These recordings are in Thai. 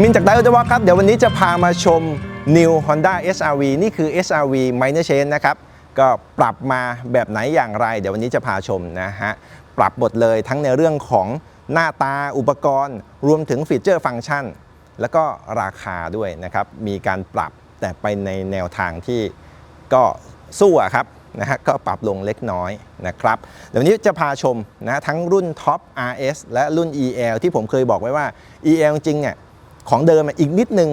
ผมมินจากไดโอเดวอครับ เดี๋ยววันนี้จะพามาชม New Honda SRV นี่คือ SRV Minor Change นะครับ ก็ปรับมาแบบไหนอย่างไร เดี๋ยววันนี้จะพาชมนะฮะ ปรับหมดเลยทั้งในเรื่องของหน้าตาอุปกรณ์ รวมถึงฟีเจอร์ฟังก์ชัน แล้วก็ราคาด้วยนะครับ มีการปรับแต่ไปในแนวทางที่ก็สู้อะครับนะฮะก็ปรับลงเล็กน้อยนะครับ เดี๋ยววันนี้จะพาชมนะทั้งรุ่นท็อป RS และรุ่น EL ที่ผมเคยบอกไว้ว่า EL จริงเนี่ย ของเดิมอีกนิดนึง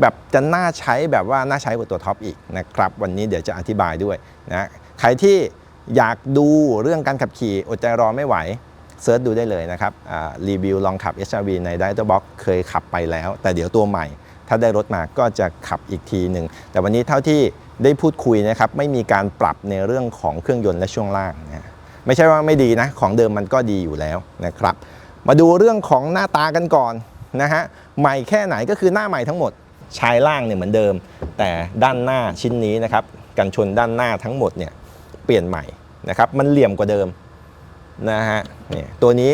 แบบจะน่าใช้แบบว่าน่าใช้กว่าตัวท็อปอีกนะครับ วันนี้เดี๋ยวจะอธิบายด้วยนะใครที่อยากดูเรื่องการขับขี่อดใจรอไม่ไหวเซิร์ชดูได้เลยนะครับรีวิวลองขับ HRV ใน d i t o Box เคยขับไปแล้ว แต่เดี๋ยวตัวใหม่ ถ้าได้รถมาก็จะขับอีกทีหนึ่ง แต่วันนี้เท่าที่ได้พูดคุยนะครับ ไม่มีการปรับในเรื่องของเครื่องยนต์และช่วงล่างนะไม่ใช่ว่าไม่ดีนะ ของเดิมมันก็ดีอยู่แล้วนะครับ มาดูเรื่องของหน้าตากันก่อนนะฮะ ใหม่แค่ไหนก็คือหน้าใหม่ทั้งหมดชายล่างเนี่ยเหมือนเดิม แต่ด้านหน้าชิ้นนี้นะครับกันชนด้านหน้าทั้งหมดเนี่ยเปลี่ยนใหม่นะครับมันเหลี่ยมกว่าเดิมนะฮะเนี่ยตัวนี้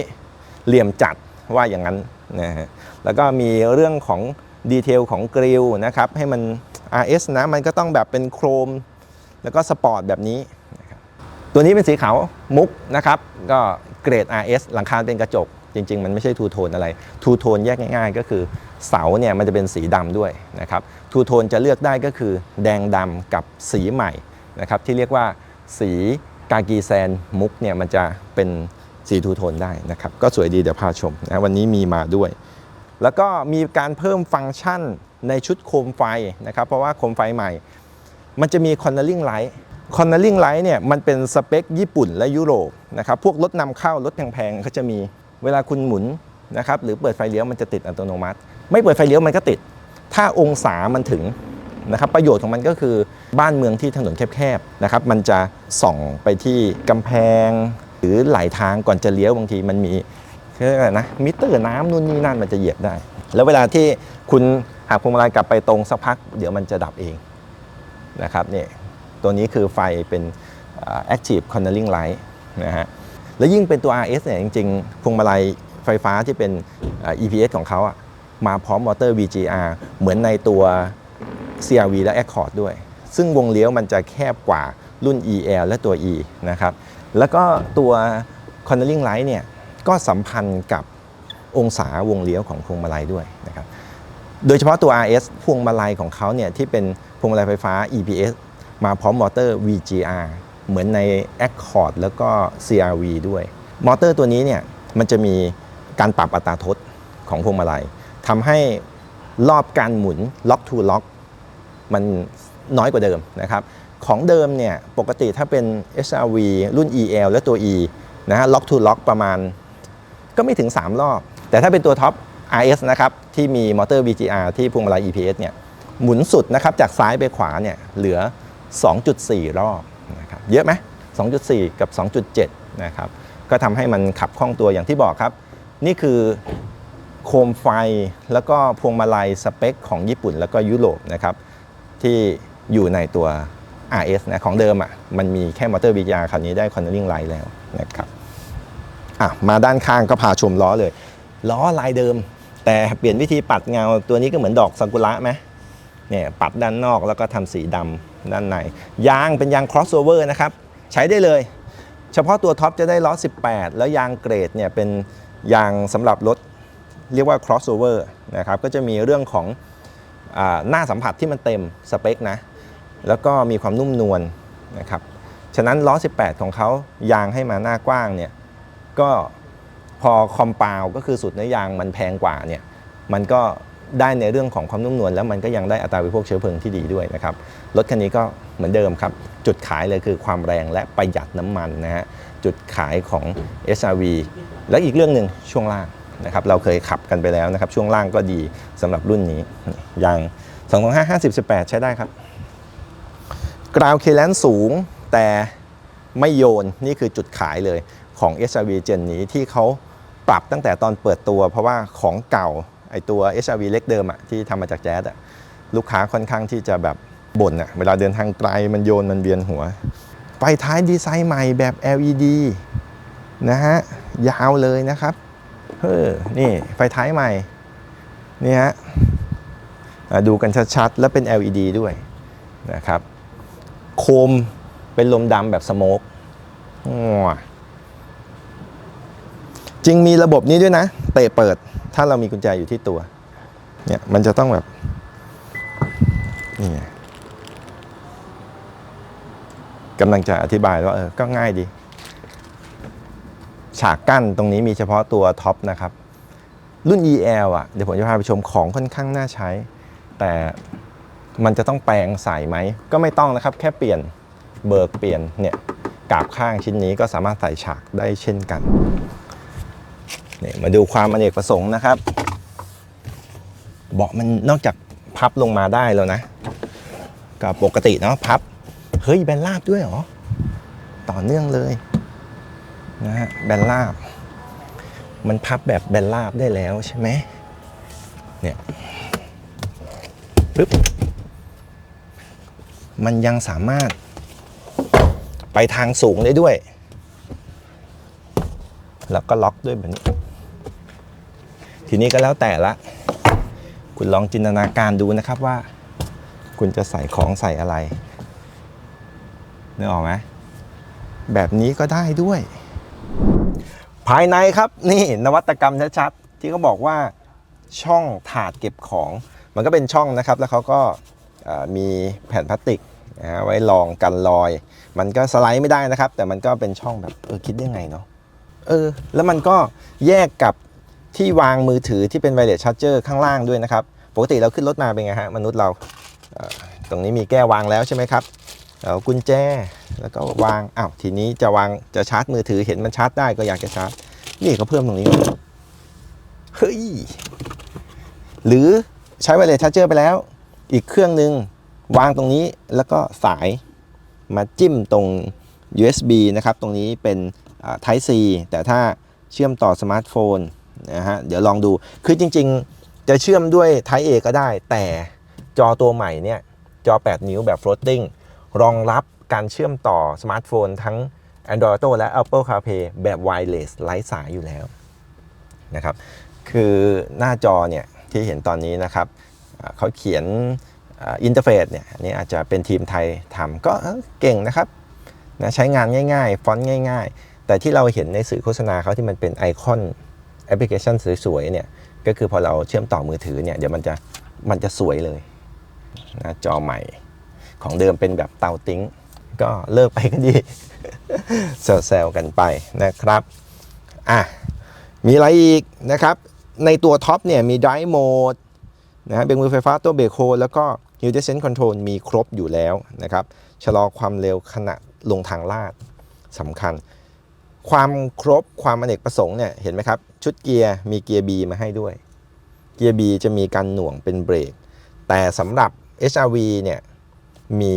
เหลี่ยมจัดว่าอย่างนั้นนะฮะแล้วก็มีเรื่องของดีเทลของกริลนะครับให้มัน RS นะมันก็ต้องแบบเป็นโครม แล้วก็สปอร์ตแบบนี้ ตัวนี้เป็นสีขาวมุกนะครับก็เกรด RS หลังคาเป็นกระจก จริง ๆ มันไม่ใช่ทูโทนอะไรทูโทนแยกง่าย ๆ ก็คือเสาเนี่ยมันจะเป็นสีดำด้วยนะครับทูโทนจะเลือกได้ก็คือ แดงดำกับสีใหม่นะครับที่เรียกว่าสีกากีแซนมุกเนี่ยมันจะเป็นสีทูโทนได้นะครับก็สวยดีเดี๋ยวพาชมนะวันนี้มีมาด้วย แล้วก็มีการเพิ่มฟังก์ชันในชุดโคมไฟนะครับเพราะว่าโคมไฟใหม่ มันจะมี cornering light cornering light เนี่ยมันเป็นสเปคญี่ปุ่นและยุโรปนะครับพวกรถนำเข้ารถแพงๆเขาจะมี เวลาคุณหมุนนะครับหรือเปิดไฟเลี้ยวมันจะติดอัตโนมัติ ไม่เปิดไฟเลี้ยวมันก็ติด ถ้าองศามันถึงนะครับประโยชน์ของมันก็คือบ้านเมืองที่ถนนแคบๆนะครับมันจะส่องไปที่กำแพง หรือไหลทางก่อนจะเลี้ยวบางทีมันมีเรียกอะไรนะมิเตอร์น้ำนู่นนี่นั่นมันจะเหยียบได้ แล้วเวลาที่คุณหักพวงมาลัยกลับไปตรงสักพัก เดี๋ยวมันจะดับเองนะครับเนี่ยตัวนี้คือไฟเป็น active cornering light นะฮะ แล้วยิ่งเป็นตัว RS เนี่ยจริงๆพวงมาลัยไฟฟ้าที่เป็น EPS ของเขาอะมาพร้อมมอเตอร์ VGR เหมือนในตัว CRV และ Accord ด้วย ซึ่งวงเลี้ยวมันจะแคบกว่ารุ่น EL และตัว E นะครับ แล้วก็ตัว cornering light เนี่ยก็สัมพันธ์กับองศาวงเลี้ยวของพวงมาลัยด้วยนะครับ โดยเฉพาะตัว RS พวงมาลัยของเขาเนี่ยที่เป็นพวงมาลัยไฟฟ้า EPS มาพร้อมมอเตอร์ VGR เหมือนใน Accord แล้วก็ CRV ด้วย มอเตอร์ตัวนี้เนี่ยมันจะมีการปรับอัตราทดของพวงมาลัยทำให้รอบการหมุน lock to lock มันน้อยกว่าเดิมนะครับของเดิมเนี่ยปกติถ้าเป็น SRV รุ่น EL และตัว E นะฮะ lock to lock ประมาณก็ไม่ถึง 3 รอบ แต่ถ้าเป็นตัวท็อป RS นะครับที่มีมอเตอร์ VGR ที่พวงมาลัย EPS เนี่ยหมุนสุดนะครับจากซ้ายไปขวาเนี่ยเหลือ 2.4 รอบนะครับ เยอะไหม2.4 กับ 2.7 นะครับ ก็ทำให้มันขับคล่องตัวอย่างที่บอกครับ นี่คือโคมไฟแล้วก็พวงมาลัยสเปคของญี่ปุ่นแล้วก็ยุโรปนะครับ ที่อยู่ในตัว RS นะของเดิมอะ่ะมันมีแค่มอเตอร์ VGR คราวนี้ได้ cornering light แล้วนะครับอะมาด้านข้างก็พาชมล้อเลย ล้อลายเดิม แต่เปลี่ยนวิธีปัดเงาตัวนี้ก็เหมือนดอกซากุระไหมเนี่ยปัดด้านนอกแล้วก็ทำสีดำ ด้านในยางเป็นยาง crossover นะครับใช้ได้เลย เฉพาะตัวท็อปจะได้ล้อ 18 แล้วยางเกรดเนี่ยเป็นยางสำหรับรถเรียกว่า crossover นะครับก็จะมีเรื่องของอหน้าสัมผัสที่มันเต็มสเปคนะแล้วก็มีความนุ่มนวลนะครับฉะนั้นล้อ 18 ของเขายางให้มาหน้ากว้างเนี่ยก็พอคอมเปาวก็คือสุดเนื้อยางมันแพงกว่าเนี่ยมันก็ ได้ในเรื่องของความนุ่มนวลแล้วมันก็ยังได้อัตราบริโภคเชื้อเพลิงที่ดีด้วยนะครับรถคันนี้ก็เหมือนเดิมครับ จุดขายเลยคือความแรงและประหยัดน้ำมันนะฮะจุดขายของ SRV และอีกเรื่องหนึ่งช่วงล่างนะครับเราเคยขับกันไปแล้วนะครับช่วงล่างก็ดีสำหรับรุ่นนี้ยาง225 50 18 ใช้ได้ครับ กราวเคเลนสูงแต่ไม่โยนนี่คือจุดขายเลยของ SRV เจนนี้ที่เขาปรับตั้งแต่ตอนเปิดตัว เพราะว่าของเก่า ไอตัว SRV เล็กเดิมอะที่ทำมาจากแจ๊สอะลูกค้าค่อนข้างที่จะแบบบ่นอะเวลาเดินทางไกลมันโยนมันเวียนหัวไฟท้ายดีไซน์ใหม่แบบ LED นะฮะยาวเลยนะครับเฮ้อนี่ไฟท้ายใหม่นี่ฮะดูกันชัดๆ แล้วเป็น LED ด้วยนะครับ โคมเป็นลมดำแบบสโมกจริงมีระบบนี้ด้วยนะ เตะเปิด ถ้าเรามีกุญแจอยู่ที่ตัว เนี่ยมันจะต้องแบบนี่ไงกำลังจะอธิบายว่าเออก็ง่ายดี ฉากกั้นตรงนี้มีเฉพาะตัวท็อปนะครับ รุ่น EL อะเดี๋ยวผมจะพาไปชมของค่อนข้างน่าใช้ แต่มันจะต้องแปลงใส่ไหม ก็ไม่ต้องนะครับ แค่เปลี่ยนเบิกเปลี่ยนเนี่ยกาบข้างชิ้นนี้ก็สามารถใส่ฉากได้เช่นกัน นี่มาดูความอเนกประสงค์นะครับ เบาะมันนอกจากพับลงมาได้แล้วนะก็ปกติเนาะพับ เฮ้ยแบนราบด้วยเหรอ ต่อเนื่องเลยนะฮะแบนราบ มันพับแบบแบนราบได้แล้วใช่ไหมเนี่ยปึ๊บมันยังสามารถไปทางสูงได้ด้วย แล้วก็ล็อกด้วยแบบนี้ ทีนี้ก็แล้วแต่ละ คุณลองจินตนาการดูนะครับว่า คุณจะใส่ของใส่อะไรนึกออกไหมแบบนี้ก็ได้ด้วย ภายในครับนี่นวัตกรรมชัดๆที่เขาบอกว่าช่องถาดเก็บของ มันก็เป็นช่องนะครับ แล้วเขาก็มีแผ่นพลาสติกนะฮะไว้รองกันรอย มันก็สไลด์ไม่ได้นะครับ แต่มันก็เป็นช่องแบบเออคิดได้ไงเนาะเออแล้วมันก็แยกกับ ที่วางมือถือที่เป็นไวเลสชาร์เจอร์ข้างล่างด้วยนะครับ ปกติเราขึ้นรถมาเป็นไงฮะมนุษย์เรา ตรงนี้มีแก้ววางแล้วใช่ไหมครับเอากุญแจแล้วก็วางอ้าวทีนี้จะวางจะชาร์จมือถือเห็นมันชาร์จได้ก็อยากจะชาร์จนี่ก็เพิ่มตรงนี้เฮ้ยหรือใช้ไวเลสชาร์เจอร์ไปแล้ว อีกเครื่องหนึ่งวางตรงนี้แล้วก็สายมาจิ้มตรง USB นะครับ ตรงนี้เป็น Type C แต่ถ้าเชื่อมต่อสมาร์ทโฟน นะฮะเดี๋ยวลองดูคือจริง ๆ จะเชื่อมด้วย Type A ก็ได้ แต่จอตัวใหม่เนี่ยจอ 8 นิ้วแบบ floating รองรับการเชื่อมต่อสมาร์ทโฟนทั้ง Android Auto และ Apple CarPlay แบบ wireless ไร้สายอยู่แล้วนะครับคือหน้าจอเนี่ยที่เห็นตอนนี้นะครับเขาเขียนอินเทอร์เฟซเนี่ยอันนี่อาจจะเป็นทีมไทยทำก็เอ้อเก่งนะครับนะใช้งานง่าย ๆ ฟอนต์ง่าย ๆ แต่ที่เราเห็นในสื่อโฆษณาเขาที่มันเป็นไอคอน แอปพลิเคชันสวยๆเนี่ยก็คือพอเราเชื่อมต่อมือถือเนี่ยเดี๋ยวมันจะมันจะสวยเลยนะจอใหม่ของเดิมเป็นแบบเตาติ้ง ก็เลิกไปก็ดีแซวๆกันไปนะครับอะมีอะไรอีกนะครับ ในตัวท็อปเนี่ยมี Drive Mode นะฮะเบรกมือไฟฟ้าตัวเบรกโฮแล้วก็ Hill Descent Control มีครบอยู่แล้วนะครับ ชะลอความเร็วขณะลงทางลาดสำคัญ ความครบความอเนกประสงค์เนี่ยเห็นไหมครับ ชุดเกียร์มีเกียร์ B มาให้ด้วย เกียร์ B จะมีการหน่วงเป็นเบรก แต่สำหรับ HRV เนี่ยมี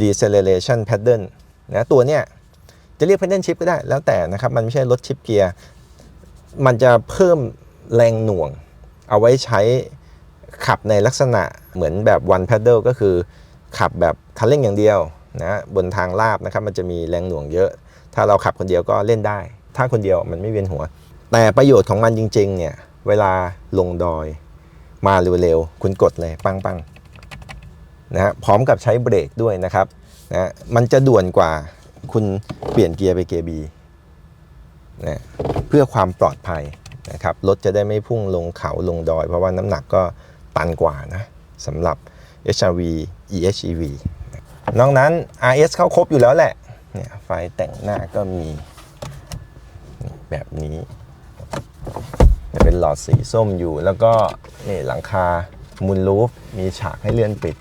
deceleration pattern นะตัวเนี่ยจะเรียก pattern shift ก็ได้แล้วแต่นะครับ มันไม่ใช่รถชิปเกียร์ มันจะเพิ่มแรงหน่วง เอาไว้ใช้ขับในลักษณะเหมือนแบบ one pedal ก็คือขับแบบคันเร่งอย่างเดียวนะบนทางลาบนะครับ มันจะมีแรงหน่วงเยอะ ถ้าเราขับคนเดียวก็เล่นได้ ถ้าคนเดียวมันไม่เวียนหัว แต่ประโยชน์ของมันจริงๆเนี่ยเวลาลงดอยมาเร็วๆคุณกดเลยปังปังๆนะฮะพร้อมกับใช้เบรกด้วยนะครับนะมันจะด่วนกว่าคุณเปลี่ยนเกียร์ไปเกียร์ B นะเพื่อความปลอดภัยนะครับรถจะได้ไม่พุ่งลงเขาลงดอย เพราะว่าน้ำหนักก็ตันกว่านะสำหรับ HRV EHEV นอกนั้น RS เข้าครบอยู่แล้วแหละ เนี่ยไฟแต่งหน้าก็มีแบบนี้เป็นหลอดสีส้มอยู่แล้วก็นี่หลังคามูลรูฟมีฉากให้เลื่อนปิด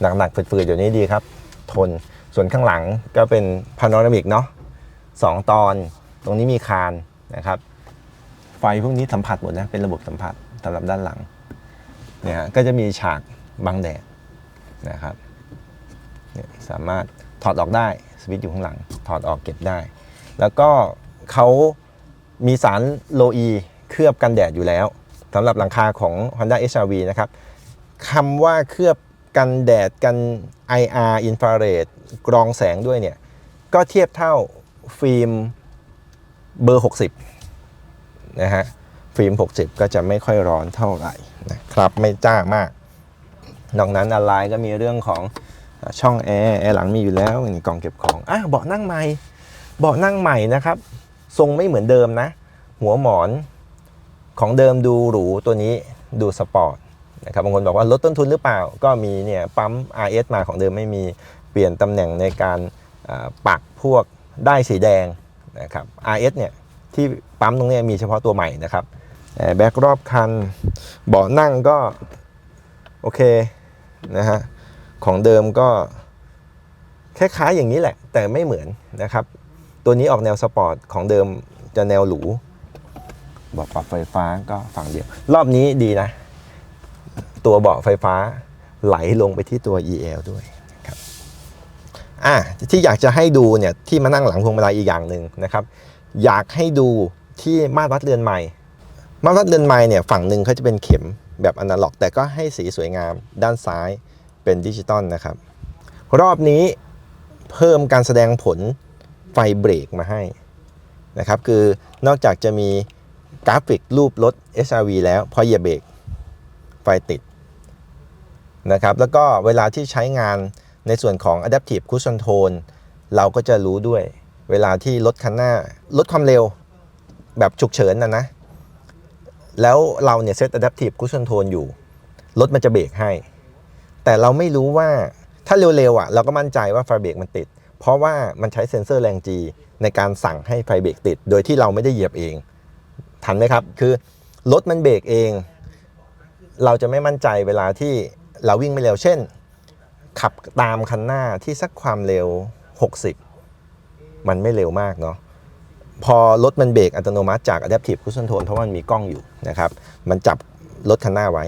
หนักๆฝืดๆเดี๋ยวนี้ดีครับ ทนส่วนข้างหลังก็เป็นพาโนรามิกเนาะสองตอนตรงนี้มีคานนะครับ ไฟพวกนี้สัมผัสหมดนะ เป็นระบบสัมผัสสำหรับด้านหลังเนี่ยฮะก็จะมีฉากบังแดดนะครับ สามารถถอดออกได้ วิตช์อยู่ข้างหลัง ถอดออกเก็บได้ แล้วก็เขามีสารโลอีเคลือบกันแดดอยู่แล้วสำหรับหลังคาของ Honda HR-V นะครับคำว่าเคลือบกันแดดกัน IR อินฟราเรดกรองแสงด้วยเนี่ย ก็เทียบเท่าฟิล์มเบอร์ 60 นะฮะ ฟิล์ม 60 ก็จะไม่ค่อยร้อนเท่าไหร่นะครับ ไม่จ้ามาก นอกนั้นอะไรก็มีเรื่องของ ช่องแอร์แอร์หลังมีอยู่แล้วนี่กล่องเก็บของอะเบาะนั่งใหม่เบาะนั่งใหม่นะครับ ทรงไม่เหมือนเดิมนะ หัวหมอนของเดิมดูหรูตัวนี้ดูสปอร์ตนะครับบางคนบอกว่าลดต้นทุนหรือเปล่าก็มีเนี่ยปั๊ม RS มาของเดิมไม่มีเปลี่ยนตำแหน่งในการปักพวกได้สีแดงนะครับ RS เนี่ยที่ปั๊มตรงนี้มีเฉพาะตัวใหม่นะครับแอร์แบ็กรอบคันเบาะนั่งก็โอเคนะฮะ ของเดิมก็คล้ายๆอย่างนี้แหละ แต่ไม่เหมือนนะครับ ตัวนี้ออกแนวสปอร์ตของเดิมจะแนวหรูเบาะปรับไฟฟ้าก็ฝั่งเดียว รอบนี้ดีนะ ตัวเบาะไฟฟ้าไหลลงไปที่ตัว EL ด้วยครับอะที่อยากจะให้ดูเนี่ยที่มานั่งหลังพวงมาลัยอีกอย่างหนึ่งนะครับ อยากให้ดูที่มาตรวัดเรือนใหม่ มาตรวัดเรือนใหม่เนี่ยฝั่งหนึ่งเขาจะเป็นเข็มแบบอนาล็อก แต่ก็ให้สีสวยงามด้านซ้าย เป็นดิจิตอลนะครับ รอบนี้เพิ่มการแสดงผลไฟเบรกมาให้นะครับ คือนอกจากจะมีกราฟิกรูปรถ SRV แล้วพอเหยียบเบรกไฟติดนะครับ แล้วก็เวลาที่ใช้งานในส่วนของ Adaptive Cruise Control เราก็จะรู้ด้วย เวลาที่รถคันหน้าลดความเร็วแบบฉุกเฉินนะนะ แล้วเราเนี่ยเซต Adaptive Cruise Control อยู่ รถมันจะเบรกให้ แต่เราไม่รู้ว่าถ้าเร็วๆอะเราก็มั่นใจว่าไฟเบรกมันติด เพราะว่ามันใช้เซ็นเซอร์แรง G ในการสั่งให้ไฟเบรกติด โดยที่เราไม่ได้เหยียบเอง ทันไหมครับ คือรถมันเบรกเอง เราจะไม่มั่นใจเวลาที่เราวิ่งไม่เร็ว เช่น ขับตามคันหน้าที่สักความเร็ว 60 มันไม่เร็วมากเนาะพอรถมันเบรกอัตโนมัติจาก Adaptive Cruise Control เพราะมันมีกล้องอยู่นะครับ มันจับรถคันหน้าไว้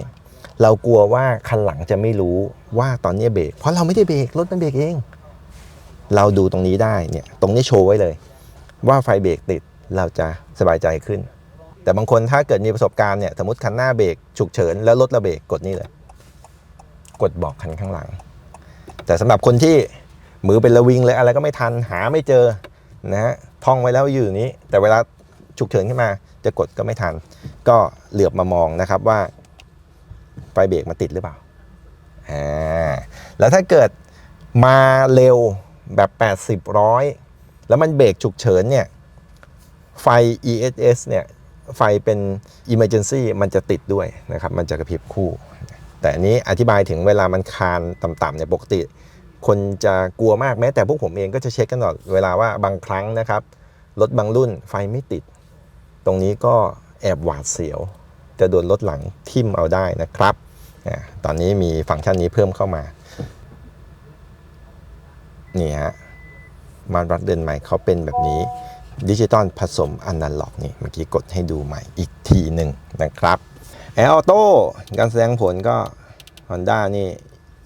เรากลัวว่าคันหลังจะไม่รู้ว่าตอนนี้เบรกเพราะเราไม่ได้เบรกรถมันเบรกเอง เราดูตรงนี้ได้เนี่ยตรงนี้โชว์ไว้เลย ว่าไฟเบรกติดเราจะสบายใจขึ้น แต่บางคนถ้าเกิดมีประสบการณ์เนี่ยสมมติคันหน้าเบรกฉุกเฉินแล้วรถเราเบรกกดนี่เลย กดบอกคันข้างหลัง แต่สำหรับคนที่มือเป็นระวิงเลยอะไรก็ไม่ทันหาไม่เจอนะฮะท่องไว้แล้วอยู่นี้ แต่เวลาฉุกเฉินขึ้นมาจะกดก็ไม่ทัน ก็เหลือบมามองนะครับว่า ไฟเบรกมาติดหรือเปล่าอ่าแล้วถ้าเกิดมาเร็วแบบ 80ร้อยแล้วมันเบรกฉุกเฉินเนี่ยไฟ ESS เนี่ยไฟเป็น Emergency มันจะติดด้วยนะครับ มันจะกระพริบคู่ แต่อันนี้อธิบายถึงเวลามันคานต่ำๆเนี่ยปกติ คนจะกลัวมากแม้แต่พวกผมเองก็จะเช็คกันตลอดเวลาว่าบางครั้งนะครับ รถบางรุ่นไฟไม่ติด ตรงนี้ก็แอบหวาดเสียว จะโดนรถหลังทิ่มเอาได้นะครับตอนนี้มีฟังก์ชันนี้เพิ่มเข้ามา นี่ฮะมารัดเดินใหม่เขาเป็นแบบนี้ดิจิตอลผสมอนาล็อกนี่เมื่อกี้กดให้ดูใหม่อีกทีหนึ่งนะครับแอร์ออโต้การแสดงผลก็ Honda นี่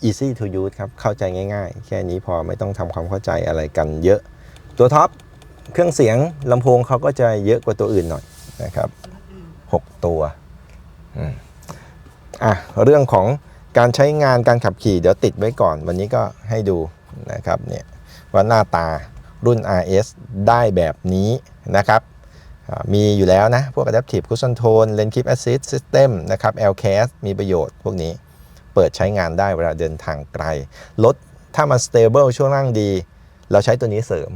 easy to use ครับ เข้าใจง่ายๆ แค่นี้พอไม่ต้องทำความเข้าใจอะไรกันเยอะ ตัวท็อป เครื่องเสียงลำโพงเขาก็จะเยอะกว่าตัวอื่นหน่อยนะครับ 6 ตัว อะเรื่องของการใช้งานการขับขี่เดี๋ยวติดไว้ก่อน วันนี้ก็ให้ดูนะครับเนี่ยว่าหน้าตารุ่น RS ได้แบบนี้นะครับมีอยู่แล้วนะ พวก Adaptive Cruise Control Lane Keep Assist System นะครับ LCAS มีประโยชน์พวกนี้เปิดใช้งานได้เวลาเดินทางไกล รถถ้ามัน stable ช่วงล่างดี เราใช้ตัวนี้เสริม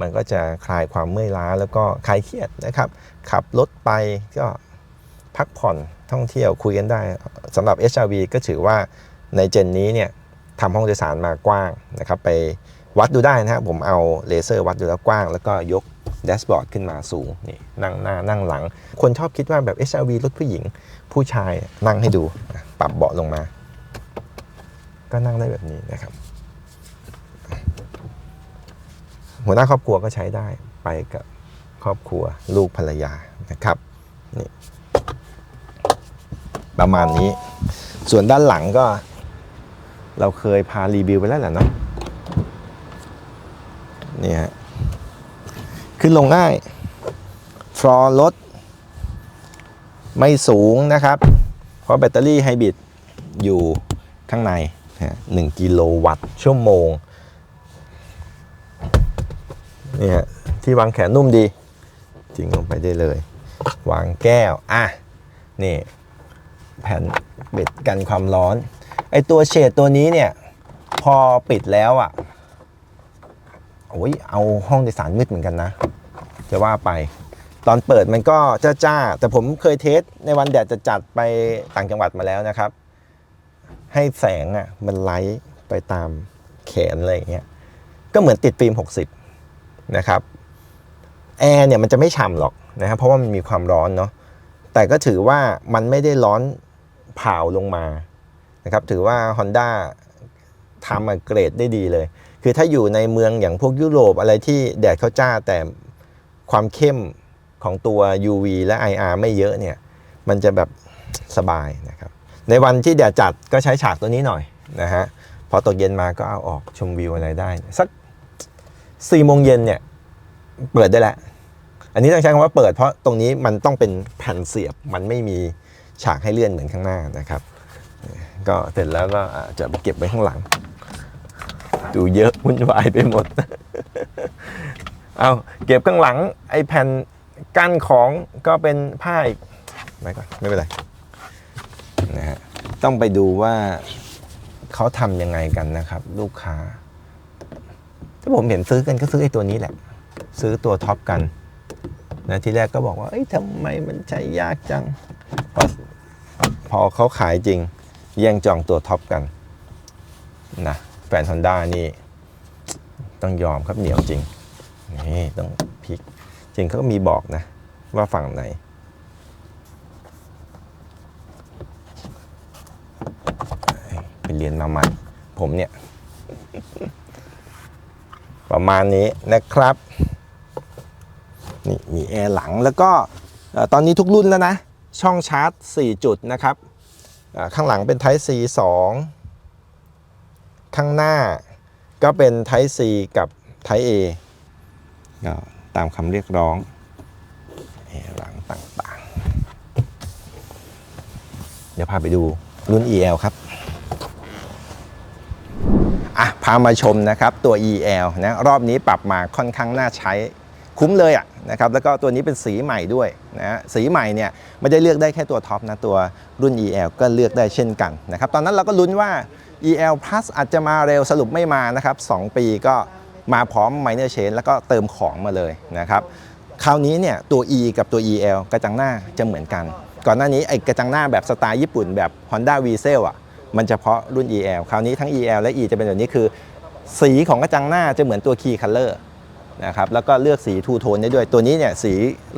มันก็จะคลายความเมื่อยล้าแล้วก็คลายเครียดนะครับ ขับรถไปก็พักผ่อน ท่องเที่ยวคุยกันได้สำหรับ HRV ก็ถือว่าในเจนนี้เนี่ยทำห้องโดยสารมากว้างนะครับไปวัดดูได้นะครับผมเอาเลเซอร์วัดดูแล้วกว้าง แล้วก็ยกแดชบอร์ดขึ้นมาสูงนี่นั่งหน้านั่งหลัง คนชอบคิดว่าแบบ HRV รถผู้หญิง ผู้ชายนั่งให้ดูปรับเบาะลงมา ก็นั่งได้แบบนี้นะครับ หัวหน้าครอบครัวก็ใช้ได้ไปกับครอบครัวลูกภรรยานะครับ ประมาณนี้ ส่วนด้านหลังก็ เราเคยพารีวิวไปแล้วแหละเนาะนี่ฮะขึ้นลงง่าย ฟลอร์รถไม่สูงนะครับ เพราะแบตเตอรี่ไฮบริดอยู่ข้างในหนึ่งกิโลวัตต์ชั่วโมงนี่ฮะที่วางแขนนุ่มดี จริงลงไปได้เลย วางแก้ว อะ นี่ แผ่นปิดกันความร้อน ไอตัวเฉดตัวนี้เนี่ย พอปิดแล้วอะ่ะโอ้ยเอาห้องโดยสารมืดเหมือนกันนะ จะว่าไป ตอนเปิดมันก็จ้าจ้าๆแต่ผมเคยเทสในวันแดดจะจัดไปต่างจังหวัดมาแล้วนะครับ ให้แสงอะ่ะมันไลท์ไปตามแขนอะไรอย่างเงี้ยก็เหมือนติดฟิล์ม 60 นะครับแอร์เนี่ยมันจะไม่ฉ่ำหรอกนะครับเพราะว่ามันมีความร้อนเนาะแต่ก็ถือว่ามันไม่ได้ร้อน ผาลงมานะครับถือว่า Honda ทำมาเกรดได้ดีเลย คือถ้าอยู่ในเมืองอย่างพวกยุโรปอะไรที่แดดเขาจ้าแต่ความเข้มของตัว UV และ IR ไม่เยอะเนี่ยมันจะแบบสบายนะครับ ในวันที่แดดจัดก็ใช้ฉากตัวนี้หน่อยนะฮะพอตกเย็นมาก็เอาออกชมวิวอะไรได้ สัก4โมงเย็นเนี่ยเปิดได้แล้ว อันนี้ต้องใช้คำว่าเปิดเพราะตรงนี้มันต้องเป็นแผ่นเสียบมันไม่มี ฉากให้เลื่อนเหมือนข้างหน้านะครับ ก็เสร็จแล้วก็จะไปเก็บไว้ข้างหลัง ดูเยอะวุ่นวายไปหมด เอาเก็บข้างหลังไอ้แผ่นกั้นของก็เป็นผ้าอีกไม่ก่อนไม่เป็นไรนะฮะต้องไปดูว่าเขาทำยังไงกันนะครับ ลูกค้า ถ้าผมเห็นซื้อกันก็ซื้อไอ้ตัวนี้แหละ ซื้อตัวท็อปกันนะทีแรกก็บอกว่าเอ้ยทำไมมันใช้ยากจัง พอเขาขายจริง แย่งจองตัวท็อปกันนะแฟนฮอนด้านี่ ต้องยอมครับเหนียวจริง นี่ต้องพลิก จริงเขาก็มีบอกนะ ว่าฝั่งไหนไปเรียนมาใหม่ ผมเนี่ย ประมาณนี้นะครับ นี่มีแอร์หลังแล้วก็ตอนนี้ทุกรุ่นแล้วนะ ช่องชาร์จ 4 จุดนะครับข้างหลังเป็น Type C 2 ข้างหน้าก็เป็น Type C กับ Type A ก็ตามคำเรียกร้องหลังต่างๆ เดี๋ยวพาไปดูรุ่น EL ครับอะพามาชมนะครับตัว EL นะรอบนี้ปรับมาค่อนข้างน่าใช้คุ้มเลยอะ นะครับแล้วก็ตัวนี้เป็นสีใหม่ด้วยนะสีใหม่เนี่ยไม่ได้เลือกได้แค่ตัวท็อปนะตัวรุ่น EL ก็เลือกได้เช่นกันนะครับตอนนั้นเราก็ลุ้นว่า EL Plus อาจจะมาเร็วสรุปไม่มานะครับ2ปีก็มาพร้อม Minor Change แล้วก็เติมของมาเลยนะครับคราวนี้เนี่ยตัว E กับตัว EL กระจังหน้าจะเหมือนกัน ก่อนหน้านี้ไอ้กระจังหน้าแบบสไตล์ญี่ปุ่นแบบ Honda v z e l อะมันเฉพาะรุ่น EL คราวนี้ทั้ง EL และ E จะเป็นแบบนี้คือ สีของกระจังหน้าจะเหมือนตัว Key Color นะครับแล้วก็เลือกสีทูโทนได้ด้วย ตัวนี้เนี่ยสี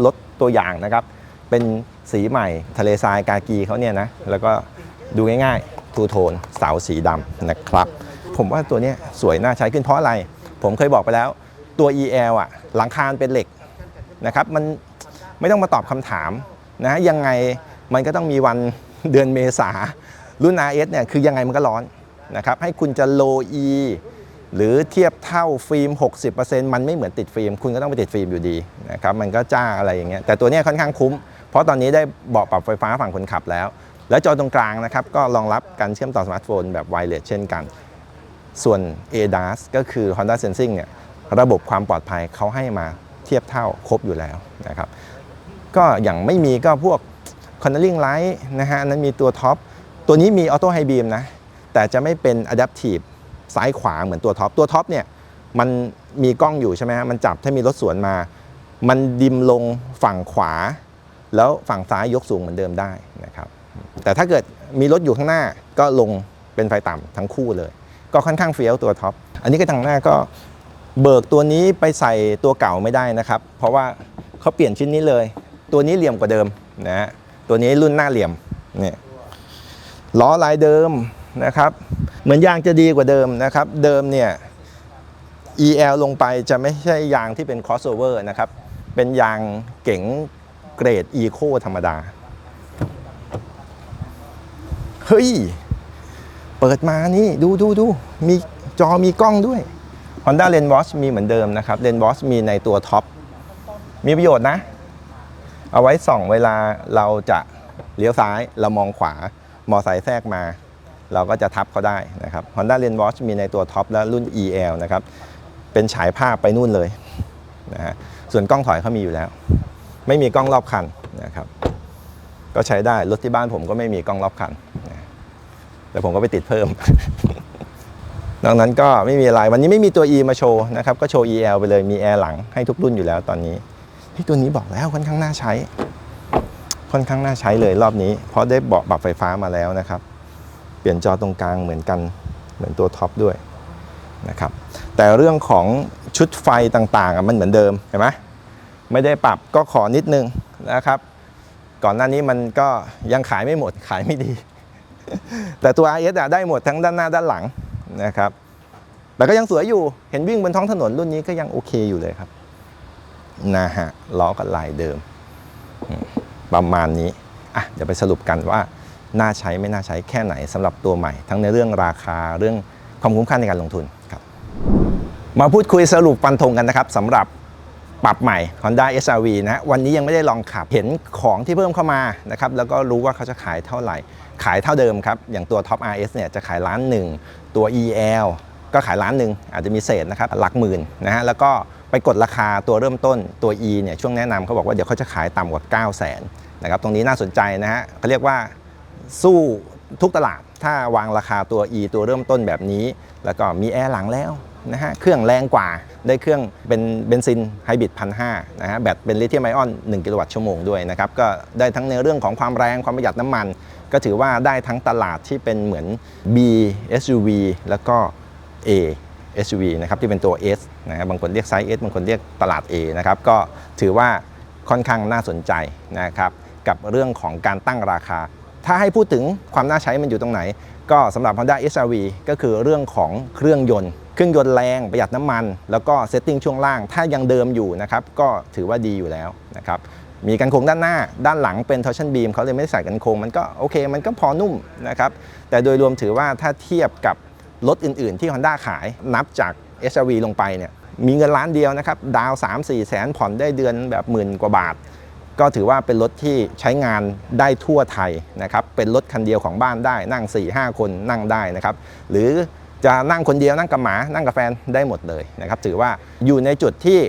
ลดตัวอย่างนะครับ เป็นสีใหม่ทะเลทรายกากีเขาเนี่ยนะแล้วก็ดูง่ายๆทูโทนเสาสีดำนะครับ ผมว่าตัวนี้สวยน่าใช้ขึ้นเพราะอะไร ผมเคยบอกไปแล้วตัว EL อะหลังคาเป็นเหล็กนะครับมันไม่ต้องมาตอบคำถามนะยังไงมันก็ต้องมีวันเดือนเมษารุ่น RS เนี่ยคือยังไงมันก็ร้อนนะครับให้คุณจะ low E หรือเทียบเท่าฟิล์ม 60%มันไม่เหมือนติดฟิล์ม คุณก็ต้องไปติดฟิล์มอยู่ดีนะครับมันก็จ้าอะไรอย่างเงี้ยแต่ตัวนี้ค่อนข้างคุ้ม เพราะตอนนี้ได้เบาะปรับไฟฟ้าฝั่งคนขับแล้ว แล้วจอตรงกลางนะครับก็รองรับการเชื่อมต่อสมาร์ทโฟนแบบไวเลสเช่นกัน ส่วน ADAS ก็คือ Honda Sensing เนี่ยระบบความปลอดภัยเขาให้มาเทียบเท่าครบอยู่แล้วนะครับก็อย่างไม่มีก็พวก Cornering Light นะฮะนั้นมีตัวท็อปตัวนี้มี Auto High Beam นะแต่จะไม่เป็น Adaptive ซ้ายขวาเหมือนตัวท็อปตัวท็อปเนี่ยมันมีกล้องอยู่ใช่ไหมฮะมันจับถ้ามีรถสวนมา มันดิมลงฝั่งขวา แล้วฝั่งซ้ายยกสูงเหมือนเดิมได้นะครับแต่ถ้าเกิดมีรถอยู่ข้างหน้าก็ลงเป็นไฟต่ำทั้งคู่เลย ก็ค่อนข้างเฟี้ยวตัวท็อปอันนี้ก็ทางหน้าก็เบิกตัวนี้ไปใส่ตัวเก่าไม่ได้นะครับ เพราะว่าเขาเปลี่ยนชิ้นนี้เลย ตัวนี้เหลี่ยมกว่าเดิมนะฮะตัวนี้รุ่นหน้าเหลี่ยมเนี่ยล้อลายเดิม นะครับ เหมือนยางจะดีกว่าเดิมนะครับ เดิมเนี่ย EL ลงไปจะไม่ใช่ยางที่เป็น crossover นะครับ เป็นยางเก๋งเกรด Eco ธรรมดา เฮ้ย เปิดมานี่ดูดูดูมีจอมีกล้องด้วย Honda l e n w a t c h มีเหมือนเดิมนะครับ l e n w a t c h มีในตัวท็อป มีประโยชน์นะ เอาไว้ส่องเวลาเราจะเลี้ยวซ้ายเรามองขวามอไซค์แทรกมา เราก็จะทับเขาได้นะครับ Honda l e n w a t c h มีในตัวท็อปและรุ่น EL นะครับ เป็นฉายภาพไปนู่นเลยนะฮะส่วนกล้องถอยเขามีอยู่แล้ว ไม่มีกล้องรอบคันนะครับ ก็ใช้ได้ รถที่บ้านผมก็ไม่มีกล้องรอบคันนะแต่ผมก็ไปติดเพิ่ม ดังนั้นก็ไม่มีอะไร วันนี้ไม่มีตัว E มาโชว์นะครับ ก็โชว์ EL ไปเลย มีแอร์หลังให้ทุกรุ่นอยู่แล้วตอนนี้ตัวนี้บอกแล้วค่อนข้างน่าใช้ ค่อนข้างน่าใช้เลยรอบนี้ เพราะได้เบาะปรับไฟฟ้ามาแล้วนะครับ เปลี่ยนจอตรงกลางเหมือนกันเหมือนตัวท็อปด้วยนะครับแต่เรื่องของชุดไฟต่างๆมันเหมือนเดิมเห็นไหมไม่ได้ปรับก็ขอนิดนึงนะครับก่อนหน้านี้มันก็ยังขายไม่หมดขายไม่ดี แต่ตัว RS อะได้หมดทั้งด้านหน้าด้านหลังนะครับแต่ก็ยังสวยอยู่เห็นวิ่งบนท้องถนนรุ่นนี้ก็ยังโอเคอยู่เลยครับนะฮะล้อกับลายเดิม ประมาณนี้อะเดี๋ยวไปสรุปกันว่า น่าใช้ไม่น่าใช้แค่ไหนสำหรับตัวใหม่ ทั้งในเรื่องราคาเรื่องความคุ้มค่าในการลงทุนครับมาพูดคุยสรุปฟันธงกันนะครับสำหรับปรับใหม่ Honda SRV นะฮะวันนี้ยังไม่ได้ลองขับเห็นของที่เพิ่มเข้ามานะครับแล้วก็รู้ว่าเขาจะขายเท่าไหร่ ขายเท่าเดิมครับ อย่างตัว Top RS เนี่ยจะขายล้านหนึ่งตัว EL ก็ขายล้านหนึ่งอาจจะมีเศษนะครับหลักหมื่นนะฮะแล้วก็ไปกดราคาตัวเริ่มต้นตัว E เนี่ยช่วงแนะนำเขาบอกว่าเดี๋ยวเขาจะขายต่ำกว่า 9 0 0 0 0นนะครับตรงนี้น่าสนใจนะฮะเขาเรียกว่า สู้ทุกตลาด ถ้าวางราคาตัว E ตัวเริ่มต้นแบบนี้ แล้วก็มีแอร์หลังแล้วนะฮะเครื่องแรงกว่าได้เครื่องเป็นเบนซินไฮบริดพันห้านะฮะแบตเป็นลิเธียมไอออน 1 กิโลวัตต์ชั่วโมงด้วยนะครับก็ได้ทั้งในเรื่องของความแรงความประหยัดน้ำมัน ก็ถือว่าได้ทั้งตลาดที่เป็นเหมือน B SUV แล้วก็ A SUV นะครับที่เป็นตัว S นะครับบางคนเรียกไซส์ S บางคนเรียกตลาด A นะครับก็ถือว่าค่อนข้างน่าสนใจนะครับกับเรื่องของการตั้งราคา ถ้าให้พูดถึงความน่าใช้มันอยู่ตรงไหน ก็สำหรับ Honda SRV ก็คือเรื่องของเครื่องยนต์ เครื่องยนต์แรงประหยัดน้ำมัน แล้วก็เซตติ้งช่วงล่าง ถ้ายังเดิมอยู่นะครับก็ถือว่าดีอยู่แล้วนะครับมีกันโครงด้านหน้า ด้านหลังเป็น torsion beam เขาเลยไม่ได้ใส่กันโครงมันก็โอเค มันก็พอนุ่มนะครับแต่โดยรวมถือว่าถ้าเทียบกับรถอื่น ๆ ที่ Honda ขายนับจาก SRV ลงไปเนี่ยมีเงินล้านเดียวนะครับดาว 3 4 แสนผ่อนได้เดือนแบบหมื่นกว่าบาท ก็ถือว่าเป็นรถที่ใช้งานได้ทั่วไทยนะครับ เป็นรถคันเดียวของบ้านได้นั่ง 4-5 คนนั่งได้นะครับ หรือจะนั่งคนเดียวนั่งกับหมา นั่งกับแฟนได้หมดเลยนะครับถือว่าอยู่ในจุดที่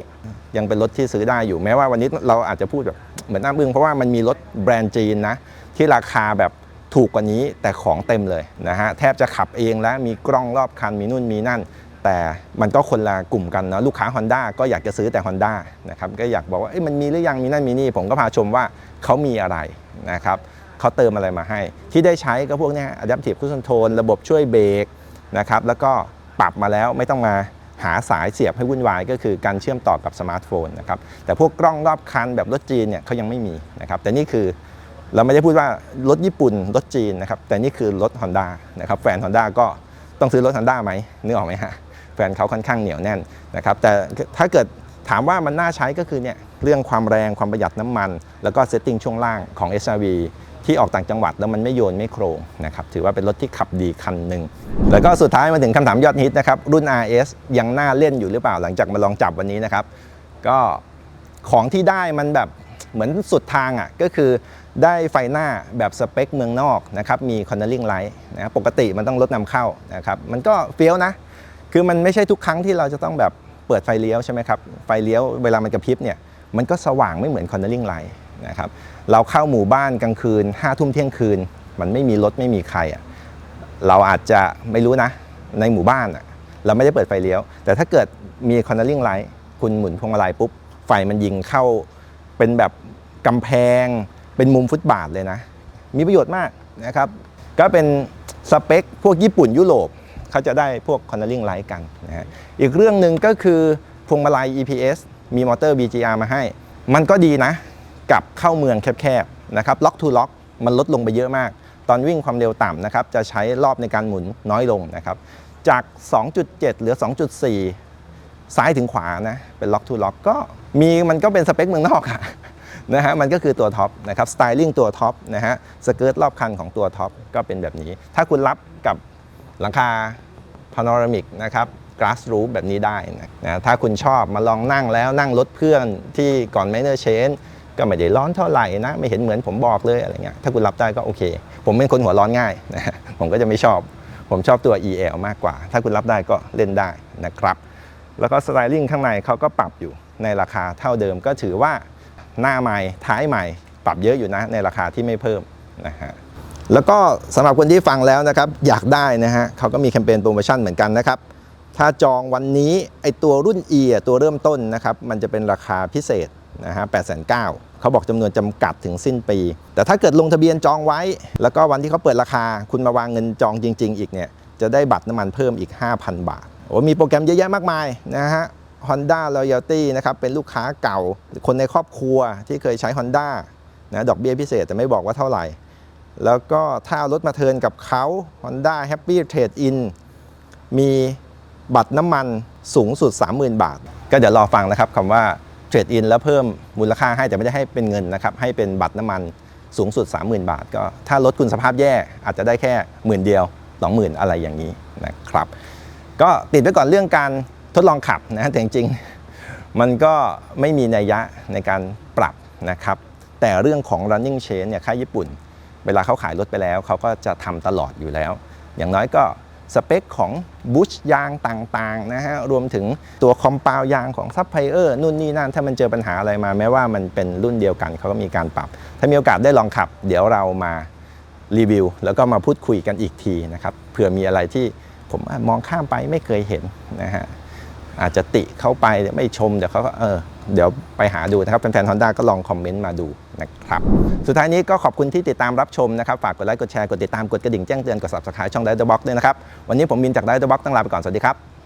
ยังเป็นรถที่ซื้อได้อยู่แม้ว่าวันนี้เราอาจจะพูดแบบเหมือนน้ำบึ้งเพราะว่ามันมีรถแบรนด์จีนนะที่ราคาแบบถูกกว่านี้แต่ของเต็มเลยนะฮะแทบจะขับเองแล้วมีกล้องรอบคันมีนู่นมีนั่น แต่มันก็คนละกลุ่มกันเนาะลูกค้า Honda ก็อยากจะซื้อแต่ Honda นะครับก็อยากบอกว่ามันมีหรือยังมีนั่นมีนี่ ผมก็พาชมว่าเขามีอะไรนะครับเขาเติมอะไรมาให้ ที่ได้ใช้ก็พวกนี้ Adaptive Cruise Control ระบบช่วยเบรกนะครับแล้วก็ปรับมาแล้วไม่ต้องมาหาสายเสียบให้วุ่นวายก็คือการเชื่อมต่อกับสมาร์ทโฟนนะครับแต่พวกกล้องรอบคันแบบรถจีนเนี่ยเขายังไม่มีนะครับแต่นี่คือเราไม่ได้พูดว่ารถญี่ปุ่นรถจีนนะครับแต่นี่คือรถ Honda นะครับแฟน Honda ก็ต้องซื้อรถ Honda ไหมนึกออกไหมฮะ ฟนเขาค่อนข้างเหนียวแน่นนะครับแต่ถ้าเกิดถามว่ามันน่าใช้ก็คือเนี่ยเรื่องความแรงความประหยัดน้ำมัน แล้วก็เซตติ้งช่วงล่างของ SRV ที่ออกต่างจังหวัดแล้วมันไม่โยนไม่โครงนะครับถือว่าเป็นรถที่ขับดีคันหนึ่งแล้วก็สุดท้ายมาถึงคำถามยอดฮิตนะครับรุ่น RS ยังน่าเล่นอยู่หรือเปล่าหลังจากมาลองจับวันนี้นะครับก็ของที่ได้มันแบบเหมือนสุดทางอะก็คือได้ไฟหน้าแบบสเปคเมืองนอกนะครับมี cornering light นะปกติมันต้องรถนำเข้านะครับมันก็เฟี้ยวนะ คือมันไม่ใช่ทุกครั้งที่เราจะต้องแบบเปิดไฟเลี้ยวใช่ไหมครับไฟเลี้ยวเวลามันกระพริบเนี่ยมันก็สว่างไม่เหมือน cornering light นะครับเราเข้าหมู่บ้านกลางคืน5้าทุ่มเที่ยงคืน มันไม่มีรถไม่มีใครอะเราอาจจะไม่รู้นะในหมู่บ้านอะเราไม่ได้เปิดไฟเลี้ยว แต่ถ้าเกิดมี cornering light คุณหมุนพวงมาลัยปุ๊บไฟมันยิงเข้าเป็นแบบกำแพง เป็นมุมฟุตบาทเลยนะ มีประโยชน์มากนะครับ ก็เป็นสเปคพวกญี่ปุ่นยุโรป เขาจะได้พวก cornering light กันนะฮะอีกเรื่องหนึ่งก็คือพวงมาลัย EPS มีมอเตอร์ BGR มาให้ มันก็ดีนะกับเข้าเมืองแคบๆนะครับล็อกทูล็อกมันลดลงไปเยอะมาก ตอนวิ่งความเร็วต่ำนะครับจะใช้รอบในการหมุนน้อยลงนะครับจาก 2.7 เหลือ 2.4 ซ้ายถึงขวานะเป็นล็อกทูล็อกก็มีมันก็เป็นสเปคเมืองนอกอะนะฮะมันก็คือตัวท็อปนะครับสไตลิ่งตัวท็อปนะฮะสเกิร์ตรอบคันของตัวท็อปก็เป็นแบบนี้ ถ้าคุณรับกับ หลังคาพาโนรามิกนะครับ glass roof แบบนี้ได้นะถ้าคุณชอบมาลองนั่งแล้วนั่งรถเพื่อนที่ก่อนไมเนอร์เชนก็ไม่ได้ร้อนเท่าไหร่นะไม่เห็นเหมือนผมบอกเลยอะไรเงี้ยถ้าคุณรับได้ก็โอเค ผมเป็นคนหัวร้อนง่ายนะผมก็จะไม่ชอบ ผมชอบตัว EL มากกว่า ถ้าคุณรับได้ก็เล่นได้นะครับ แล้วก็สไตลิ่งข้างในเขาก็ปรับอยู่ในราคาเท่าเดิมก็ถือว่าหน้าใหม่ท้ายใหม่ ปรับเยอะอยู่นะในราคาที่ไม่เพิ่มนะฮะ แล้วก็สำหรับคนที่ฟังแล้วนะครับอยากได้นะฮะเขาก็มีแคมเปญโปรโมชั่นเหมือนกันนะครับ ถ้าจองวันนี้ไอตัวรุ่น E อะตัวเริ่มต้นนะครับมันจะเป็นราคาพิเศษนะฮะ8 9 0 0 0เขาบอกจำนวนจำกัดถึงสิ้นปี แต่ถ้าเกิดลงทะเบียนจองไว้ แล้วก็วันที่เขาเปิดราคา คุณมาวางเงินจองจริง ๆ อีกเนี่ยจะได้บัตรน้ำมันเพิ่มอีก 5,000 บาทโอ้มีโปรแกรมเยอะแยะมากมายนะฮะ Honda Loyalty นะครับเป็นลูกค้าเก่า คนในครอบครัวที่เคยใช้ Honda นะดอกเบี้ยพิเศษแต่ไม่บอกว่าเท่าไหร่ แล้วก็ถ้าเอารถมาเทิร์นกับเขา Honda Happy Trade In มีบัตรน้ำมันสูงสุด 30,000 บาท ก็เดี๋ยวรอฟังนะครับคำว่า Trade In แล้วเพิ่มมูลค่าให้แต่ไม่ได้ให้เป็นเงินนะครับ ให้เป็นบัตรน้ำมันสูงสุด 30,000 บาท ก็ถ้ารถคุณสภาพแย่อาจจะได้แค่หมื่นเดียว20,000อะไรอย่างนี้นะครับ ก็ติดไว้ก่อนเรื่องการทดลองขับนะแต่จริงๆ มันก็ไม่มีนัยยะในการปรับนะครับ แต่เรื่องของ running chain เนี่ยค่ายญี่ปุ่น เวลาเขาขายรถไปแล้วเขาก็จะทำตลอดอยู่แล้ว อย่างน้อยก็สเปคของบูชยางต่างๆนะฮะรวมถึงตัวคอมเปลยางของซัพพลายเออร์นู่นนี่นั่นถ้ามันเจอปัญหาอะไรมา แม้ว่ามันเป็นรุ่นเดียวกันเขาก็มีการปรับ ถ้ามีโอกาสได้ลองขับ เดี๋ยวเรามารีวิว แล้วก็มาพูดคุยกันอีกทีนะครับเผื่อมีอะไรที่ผมมองข้ามไปไม่เคยเห็นนะฮะอาจจะติเข้าไปไม่ชมเดี๋ยวเขาก็เออเดี๋ยวไปหาดูนะครับแฟนๆ Honda ก็ลองคอมเมนต์มาดู นะครับสุดท้ายนี้ก็ขอบคุณที่ติดตามรับชมนะครับฝากกดไลค์กดแชร์กดติดตามกดกระดิ่งแจ้งเตือนกด subscribe ช่องได e บ็อกด้วยนะครับวันนี้ผมมินจากได e บ็อกต้องลาไปก่อนสวัสดีครับ